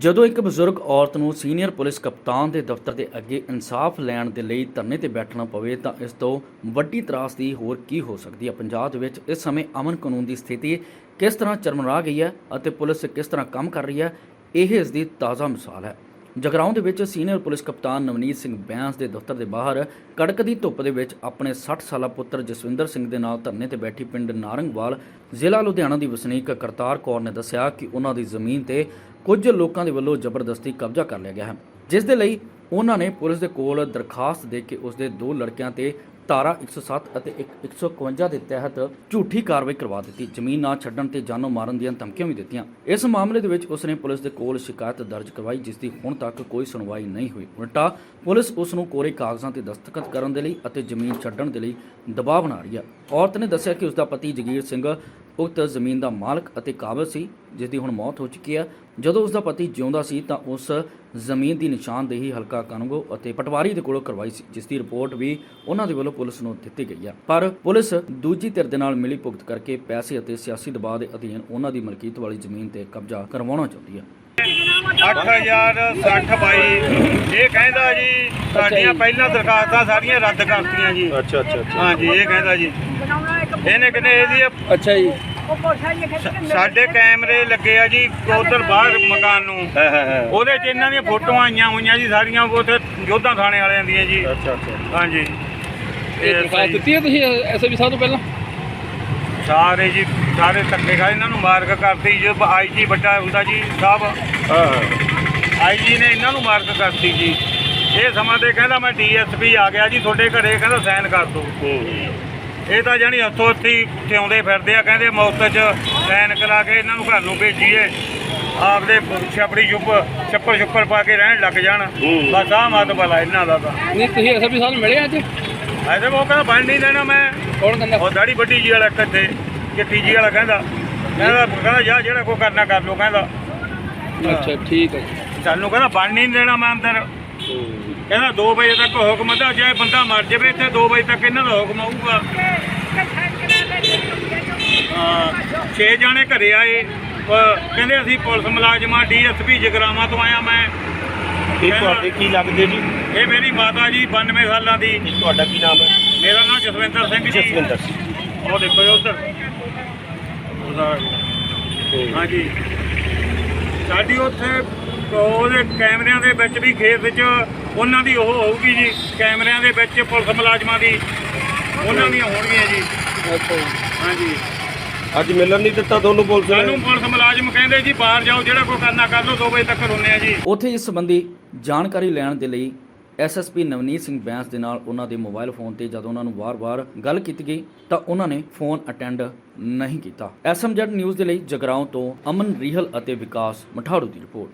ਜਦੋਂ ਇੱਕ ਬਜ਼ੁਰਗ ਔਰਤ ਨੂੰ ਸੀਨੀਅਰ ਪੁਲਿਸ ਕਪਤਾਨ ਦੇ ਦਫ਼ਤਰ ਦੇ ਅੱਗੇ ਇਨਸਾਫ ਲੈਣ ਦੇ ਲਈ ਧਰਨੇ ਤੇ ਬੈਠਣਾ ਪਵੇ ਤਾਂ ਇਸ ਤੋਂ ਵੱਡੀ ਤਰਾਸਦੀ ਹੋਰ ਕੀ ਹੋ ਸਕਦੀ ਹੈ? ਪੰਜਾਬ ਦੇ ਵਿੱਚ ਇਸ ਸਮੇਂ ਅਮਨ ਕਾਨੂੰਨ ਦੀ ਸਥਿਤੀ ਕਿਸ ਤਰ੍ਹਾਂ ਚਰਮਰਾ ਗਈ ਹੈ ਅਤੇ ਪੁਲਿਸ ਕਿਸ ਤਰ੍ਹਾਂ ਕੰਮ ਕਰ ਰਹੀ ਹੈ? ਇਹ ਇਸ ਦੀ ਤਾਜ਼ਾ ਮਿਸਾਲ ਹੈ। ਜਗਰਾਉਂ ਦੇ ਵਿੱਚ ਸੀਨੀਅਰ ਪੁਲਿਸ ਕਪਤਾਨ ਨਵਨੀਤ ਸਿੰਘ ਬੈਂਸ ਦੇ ਦਫ਼ਤਰ ਦੇ ਬਾਹਰ ਕੜਕਦੀ ਧੁੱਪ ਦੇ ਵਿੱਚ ਆਪਣੇ 60 ਸਾਲਾ ਪੁੱਤਰ ਜਸਵਿੰਦਰ ਸਿੰਘ ਦੇ ਨਾਲ ਧਰਨੇ ਤੇ ਬੈਠੀ ਪਿੰਡ ਨਾਰੰਗਵਾਲ, ਜ਼ਿਲ੍ਹਾ ਲੁਧਿਆਣਾ ਦੀ ਵਸਨੀਕ ਕਰਤਾਰ ਕੌਰ ਨੇ ਦੱਸਿਆ ਕਿ ਉਹਨਾਂ ਦੀ ਜ਼ਮੀਨ ਤੇ ਕੁਝ ਲੋਕਾਂ ਦੇ ਵੱਲੋਂ ਜ਼ਬਰਦਸਤੀ ਕਬਜ਼ਾ ਕਰ ਲਿਆ ਗਿਆ ਹੈ, ਜਿਸ ਦੇ ਲਈ ਉਹਨਾਂ ਨੇ ਪੁਲਿਸ ਦੇ ਕੋਲ ਦਰਖਾਸਤ ਦੇ ਕੇ ਉਸ ਦੇ ਦੋ ਲੜਕਿਆਂ ਤੇ ਧਾਰਾ 107 ਅਤੇ 151 ਦੇ ਤਹਿਤ ਝੂਠੀ ਕਾਰਵਾਈ ਕਰਵਾ ਦਿੱਤੀ, ਜ਼ਮੀਨ ਨਾ ਛੱਡਣ ਤੇ ਜਾਨੋਂ ਮਾਰਨ ਦੀਆਂ ਧਮਕੀਆਂ ਵੀ ਦਿੱਤੀਆਂ। ਇਸ ਮਾਮਲੇ ਦੇ ਵਿੱਚ ਉਸਨੇ ਪੁਲਿਸ ਦੇ ਕੋਲ ਸ਼ਿਕਾਇਤ ਦਰਜ ਕਰਵਾਈ, ਜਿਸ ਦੀ ਹੁਣ ਤੱਕ ਕੋਈ ਸੁਣਵਾਈ ਨਹੀਂ ਹੋਈ। ਉਲਟਾ, ਪੁਲਿਸ ਉਸ ਨੂੰ ਕੋਰੇ ਕਾਗਜ਼ਾਂ ਤੇ ਦਸਤਖਤ ਕਰਨ ਦੇ ਲਈ ਅਤੇ ਜ਼ਮੀਨ ਛੱਡਣ ਦੇ ਲਈ ਦਬਾਅ ਬਣਾ ਰਹੀ ਹੈ। ਔਰਤ ਨੇ ਦੱਸਿਆ ਕਿ ਉਸ ਦਾ ਪਤੀ ਜਗੀਰ ਸਿੰਘ ਉਕਤ ਜ਼ਮੀਨ ਦਾ ਮਾਲਕ ਅਤੇ ਕਾਬਲ ਸੀ ਜਿਸ ਦੀ ਹੁਣ ਮੌਤ ਹੋ ਚੁੱਕੀ ਹੈ ਜਦੋਂ ਉਸ ਦਾ ਪਤੀ ਜਿਉਂਦਾ ਸੀ ਤਾਂ ਉਸ ਜ਼ਮੀਨ ਦੀ ਨਿਸ਼ਾਨਦੇਹੀ ਹਲਕਾ ਕਾਨੂੰਗੋ ਅਤੇ ਪਟਵਾਰੀ ਦੇ ਕੋਲੋਂ ਕਰਵਾਈ ਸੀ ਜਿਸ ਦੀ ਰਿਪੋਰਟ ਵੀ ਉਹਨਾਂ ਦੇ ਵੱਲੋਂ ਪੁਲਿਸ ਨੂੰ ਦਿੱਤੀ ਗਈ ਹੈ ਪਰ ਪੁਲਿਸ ਦੂਜੀ ਧਿਰ ਦੇ ਨਾਲ ਮਿਲੀ ਭੁਗਤ ਕਰਕੇ ਪੈਸੇ ਅਤੇ ਸਿਆਸੀ ਦਬਾਅ ਦੇ ਅਧੀਨ ਉਹਨਾਂ ਦੀ ਮਲਕੀਅਤ ਵਾਲੀ ਜ਼ਮੀਨ ਤੇ ਕਬਜ਼ਾ ਕਰਵਾਉਣਾ ਚਾਹੁੰਦੀ ਹੈ 8060 ਬਾਈ ਇਹ ਕਹਿੰਦਾ ਜੀ। ਸਾਡੀਆਂ ਪਹਿਲਾਂ ਦਰਖਾਸਤਾਂ ਸਾਰੀਆਂ ਰੱਦ ਕਰਤੀਆਂ ਜੀ। ਅੱਛਾ ਅੱਛਾ ਅੱਛਾ। ਹਾਂਜੀ ਇਹ ਕਹਿੰਦਾ ਜੀ। ਇਹਨੇ ਕਹਿੰਦੇ ਇਹਦੀ ਅੱਛਾ ਜੀ। ਸਾਡੇ ਕੈਮਰੇ ਲੱਗੇ ਆ ਜੀ ਉਧਰ ਬਾਹਰ ਮਕਾਨ ਨੂੰ। ਉਹਦੇ 'ਚ ਇਹਨਾਂ ਦੀਆਂ ਫੋਟੋਆਂ ਆਈਆਂ ਹੋਈਆਂ ਜੀ ਸਾਰੀਆਂ ਉੱਥੇ ਯੋਧਾ ਥਾਣੇ ਵਾਲਿਆਂ ਦੀਆਂ ਜੀ। ਅੱਛਾ ਅੱਛਾ। ਹਾਂਜੀ। ਇਹ ਦਰਖਾਸਤ ਦਿੱਤੀ ਹੈ ਤੁਸੀਂ ਐਸਐਸਪੀ ਸਾਹਿਬ ਤੋਂ ਪਹਿਲਾਂ? ਸਾਰੇ ਜੀ ਸਾਰੇ ਧੱਕੇ ਖਾ ਇਹਨਾਂ ਨੂੰ ਮਾਰਕ ਕਰਤੀ ਜੋ ਆਈਜੀ ਵੱਡਾ ਹੁੰਦਾ ਜੀ ਸਾਹਿਬ। ਹਾਂ ਆਈਜੀ ਨੇ ਇਹਨਾਂ ਨੂੰ ਮਾਰਕ ਕਰਤੀ ਜੀ। ਇਹ ਸਮਾਂ ਤੇ ਕਹਿੰਦਾ ਮੈਂ ਡੀਐਸਪੀ ਆ ਗਿਆ ਜੀ ਤੁਹਾਡੇ ਘਰੇ ਕਹਿੰਦਾ ਸਾਈਨ ਕਰ ਹੂੰ। ਇਹ ਤਾਂ ਜਾਣੀ ਹੱਥੋਂ ਹੱਥੀ ਥਿਆਉਂਦੇ ਫਿਰਦੇ ਆ ਕਹਿੰਦੇ ਮੌਤ 'ਚ ਸਾਈਨ ਕਰਾ ਕੇ ਇਹਨਾਂ ਨੂੰ ਘਰ ਨੂੰ ਭੇਜੀਏ। ਆਪਦੇ ਛਪੜੀ ਚੁੱਪ ਛੱਪਰ ਛੁੱਪਰ ਪਾ ਕੇ ਰਹਿਣ ਲੱਗ ਜਾਣ। ਬਸ ਆਹ ਮਤ ਬਲਾ ਇਹਨਾਂ ਦਾ ਤਾਂ। ਨਹੀਂ ਤੁਸੀਂ ਐਸਐਸਪੀ ਸਾਹਿਬ ਨੂੰ ਮਿਲੇ ਅੱਜ? ਐਸੇ ਉਹ ਕਹਿੰਦਾ ਬਣ ਨਹੀਂ ਦੇਣਾ ਮੈਂ। ਕੌਣ ਕਹਿੰਦਾ? ਉਹ ਦਾੜੀ ਵੱਡੀ ਜੀ ਵਾਲਾ ਕਿੱਥੇ ਕਿੱਟੀ ਜੀ ਵਾਲਾ ਕਹਿੰਦਾ। ਕਹਿੰਦਾ ਕਹਿੰਦਾ ਜਾ ਜਿਹੜਾ ਕੋ ਕਰਨਾ ਕਰ ਲੋ ਕਹਿੰਦਾ। ਅੱਛਾ ਠੀਕ ਹੈ। ਸਾਨੂੰ ਕਹਿੰਦਾ ਬਣ ਨਹੀਂ ਦੇਣਾ ਮੈਂ ਅੰਦਰ। ਕਹਿੰਦਾ 2 ਵਜੇ ਤੱਕ ਹੁਕਮ ਦਾ ਜੇ ਬੰਦਾ ਮਰ ਜਾਵੇ ਇੱਥੇ 2 ਵਜੇ ਤੱਕ ਇਹਨਾਂ ਦਾ ਹੁਕਮ ਆਊਗਾ ਛੇ ਜਾਣੇ ਘਰੇ ਆਏ। ਕਹਿੰਦੇ ਅਸੀਂ ਪੁਲਿਸ ਮੁਲਾਜ਼ਮਾਂ ਡੀਐਸਪੀ ਜਗਰਾਵਾਂ ਤੋਂ ਆਇਆ ਮੈਂ। ਇਹ ਤੁਹਾਡੇ ਕੀ ਲੱਗਦੇ ਜੀ? ਇਹ ਮੇਰੀ ਮਾਤਾ ਜੀ 92 ਸਾਲਾਂ ਦੀ। ਤੁਹਾਡਾ ਕੀ ਨਾਮ ਹੈ? ਮੇਰਾ ਨਾਮ ਜਸਵਿੰਦਰ ਸਿੰਘ ਜੀ। ਜਸਵਿੰਦਰ ਉਹ ਦੇਖੋ ਜੀ ਉੱਧਰ। ਹਾਂਜੀ। ਸਾਡੀ ਉੱਥੇ ਉਹਦੇ ਕੈਮਰਿਆਂ ਦੇ ਵਿੱਚ ਵੀ ਖੇਤ ਵਿੱਚ ਉਹਨਾਂ ਦੀ ਉਹ ਹੋਊਗੀ ਜੀ ਕੈਮਰਿਆਂ ਦੇ ਵਿੱਚ ਪੁਲਿਸ ਮੁਲਾਜ਼ਮਾਂ ਦੀ ਉਹਨਾਂ ਦੀਆਂ ਹੋਣਗੀਆਂ ਜੀ। ਅੱਛਾ ਜੀ। ਹਾਂਜੀ। ਅੱਜ ਮਿਲਣ ਨਹੀਂ ਦਿੱਤਾ ਤੁਹਾਨੂੰ ਪੁਲਿਸ ਸਾਨੂੰ ਪੁਲਿਸ ਮੁਲਾਜ਼ਮ ਕਹਿੰਦੇ ਜੀ ਬਾਹਰ ਜਾਓ ਜਿਹੜਾ ਕੋਈ ਕਰਨਾ ਕਰ ਲਓ 2 ਵਜੇ ਤੱਕ ਹੁੰਨੇ ਆ ਜੀ। ਉੱਥੇ ਇਸ ਸੰਬੰਧੀ ਜਾਣਕਾਰੀ ਲੈਣ ਦੇ ਲਈ ਐਸਐਸਪੀ ਨਵਨੀਤ ਸਿੰਘ ਬੈਂਸ ਦੇ ਨਾਲ ਉਹਨਾਂ ਦੇ ਮੋਬਾਈਲ ਫੋਨ ਤੇ ਜਦੋਂ ਉਹਨਾਂ ਨੂੰ ਵਾਰ-ਵਾਰ ਗੱਲ ਕੀਤੀ ਗਈ ਤਾਂ ਉਹਨਾਂ ਨੇ ਫੋਨ ਅਟੈਂਡ ਨਹੀਂ ਕੀਤਾ। ਐਸਐਮਜੈਡ ਨਿਊਜ਼ ਦੇ ਲਈ ਜਗਰਾਉਂ ਤੋਂ ਅਮਨ ਰੀਹਲ ਅਤੇ ਵਿਕਾਸ ਮਠਾੜੂ ਦੀ ਰਿਪੋਰਟ।